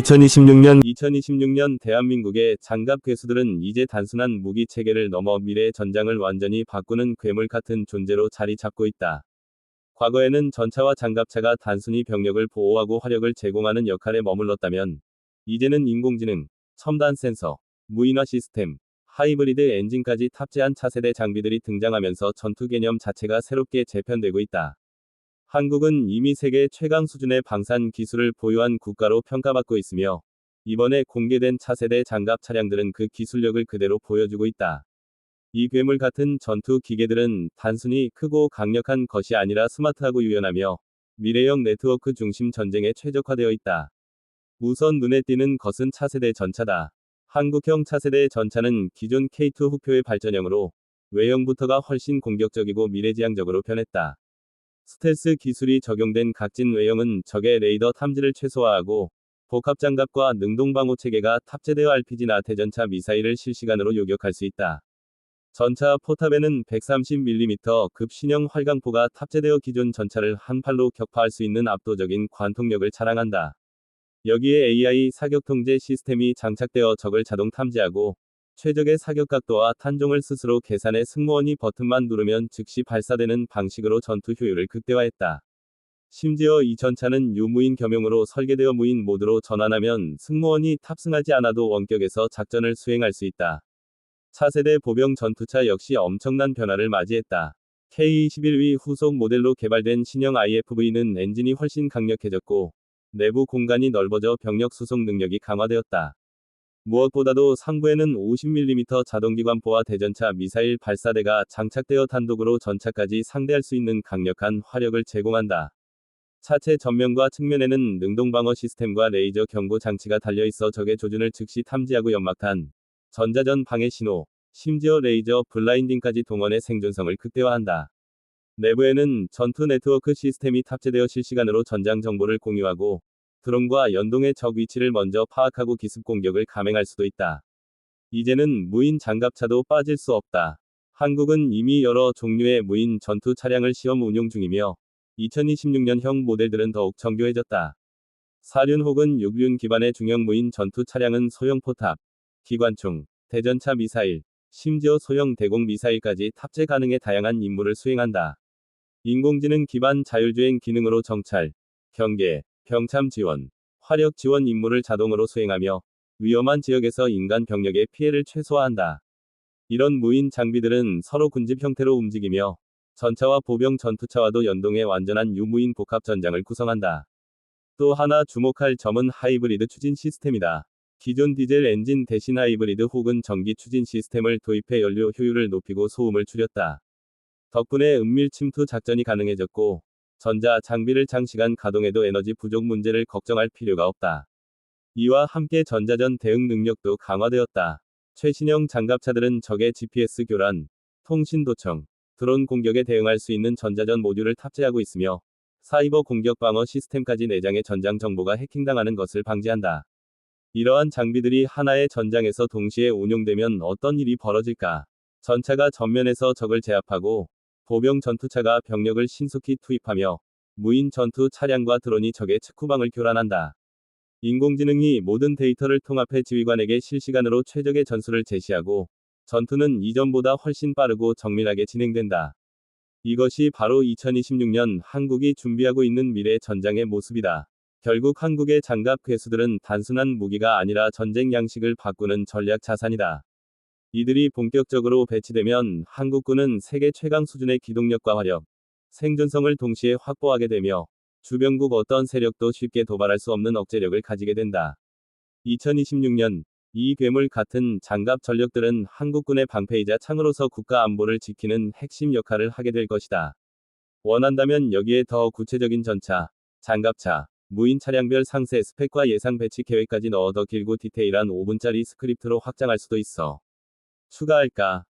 2026년 2026년 대한민국의 장갑 괴수들은 이제 단순한 무기 체계를 넘어 미래의 전장을 완전히 바꾸는 괴물 같은 존재로 자리 잡고 있다. 과거에는 전차와 장갑차가 단순히 병력을 보호하고 화력을 제공하는 역할에 머물렀다면 이제는 인공지능, 첨단 센서, 무인화 시스템, 하이브리드 엔진까지 탑재한 차세대 장비들이 등장하면서 전투 개념 자체가 새롭게 재편되고 있다. 한국은 이미 세계 최강 수준의 방산 기술을 보유한 국가로 평가받고 있으며 이번에 공개된 차세대 장갑 차량들은 그 기술력을 그대로 보여주고 있다. 이 괴물 같은 전투 기계들은 단순히 크고 강력한 것이 아니라 스마트하고 유연하며 미래형 네트워크 중심 전쟁에 최적화되어 있다. 우선 눈에 띄는 것은 차세대 전차다. 한국형 차세대 전차는 기존 K2 후표의 발전형으로 외형부터가 훨씬 공격적이고 미래지향적으로 변했다. 스텔스 기술이 적용된 각진 외형은 적의 레이더 탐지를 최소화하고 복합장갑과 능동방호 체계가 탑재되어 RPG나 대전차 미사일을 실시간으로 요격할 수 있다. 전차 포탑에는 130mm 급 신형 활강포가 탑재되어 기존 전차를 한 팔로 격파할 수 있는 압도적인 관통력을 자랑한다. 여기에 AI 사격 통제 시스템이 장착되어 적을 자동 탐지하고 최적의 사격 각도와 탄종을 스스로 계산해 승무원이 버튼만 누르면 즉시 발사되는 방식으로 전투 효율을 극대화했다. 심지어 이 전차는 유무인 겸용으로 설계되어 무인 모드로 전환하면 승무원이 탑승하지 않아도 원격에서 작전을 수행할 수 있다. 차세대 보병 전투차 역시 엄청난 변화를 맞이했다. K21위 후속 모델로 개발된 신형 IFV는 엔진이 훨씬 강력해졌고 내부 공간이 넓어져 병력 수송 능력이 강화되었다. 무엇보다도 상부에는 50mm 자동기관포와 대전차 미사일 발사대가 장착되어 단독으로 전차까지 상대할 수 있는 강력한 화력을 제공한다. 차체 전면과 측면에는 능동방어 시스템과 레이저 경고 장치가 달려 있어 적의 조준을 즉시 탐지하고 연막탄, 전자전 방해 신호, 심지어 레이저 블라인딩까지 동원해 생존성을 극대화한다. 내부에는 전투 네트워크 시스템이 탑재되어 실시간으로 전장 정보를 공유하고 드론과 연동해 적 위치를 먼저 파악하고 기습 공격을 감행할 수도 있다. 이제는 무인 장갑차도 빠질 수 없다. 한국은 이미 여러 종류의 무인 전투 차량을 시험 운용 중이며 2026년형 모델들은 더욱 정교해졌다. 사륜 혹은 육륜 기반의 중형 무인 전투 차량은 소형 포탑, 기관총, 대전차 미사일, 심지어 소형 대공 미사일까지 탑재 가능해 다양한 임무를 수행한다. 인공지능 기반 자율주행 기능으로 정찰, 경계, 병참 지원, 화력 지원 임무를 자동으로 수행하며 위험한 지역에서 인간 병력의 피해를 최소화한다. 이런 무인 장비들은 서로 군집 형태로 움직이며 전차와 보병 전투차와도 연동해 완전한 유무인 복합 전장을 구성한다. 또 하나 주목할 점은 하이브리드 추진 시스템이다. 기존 디젤 엔진 대신 하이브리드 혹은 전기 추진 시스템을 도입해 연료 효율을 높이고 소음을 줄였다. 덕분에 은밀 침투 작전이 가능해졌고 전자 장비를 장시간 가동해도 에너지 부족 문제를 걱정할 필요가 없다. 이와 함께 전자전 대응 능력도 강화되었다. 최신형 장갑차들은 적의 GPS 교란, 통신 도청, 드론 공격에 대응할 수 있는 전자전 모듈을 탑재하고 있으며 사이버 공격 방어 시스템까지 내장해 전장 정보가 해킹당하는 것을 방지한다. 이러한 장비들이 하나의 전장에서 동시에 운용되면 어떤 일이 벌어질까? 전차가 전면에서 적을 제압하고 보병 전투차가 병력을 신속히 투입하며 무인 전투 차량과 드론이 적의 측후방을 교란한다. 인공지능이 모든 데이터를 통합해 지휘관에게 실시간으로 최적의 전술을 제시하고 전투는 이전보다 훨씬 빠르고 정밀하게 진행된다. 이것이 바로 2026년 한국이 준비하고 있는 미래 전장의 모습이다. 결국 한국의 장갑 괴수들은 단순한 무기가 아니라 전쟁 양식을 바꾸는 전략 자산이다. 이들이 본격적으로 배치되면 한국군은 세계 최강 수준의 기동력과 화력, 생존성을 동시에 확보하게 되며 주변국 어떤 세력도 쉽게 도발할 수 없는 억제력을 가지게 된다. 2026년 이 괴물 같은 장갑 전력들은 한국군의 방패이자 창으로서 국가 안보를 지키는 핵심 역할을 하게 될 것이다. 원한다면 여기에 더 구체적인 전차, 장갑차, 무인 차량별 상세 스펙과 예상 배치 계획까지 넣어 더 길고 디테일한 5분짜리 스크립트로 확장할 수도 있어. 추가할까?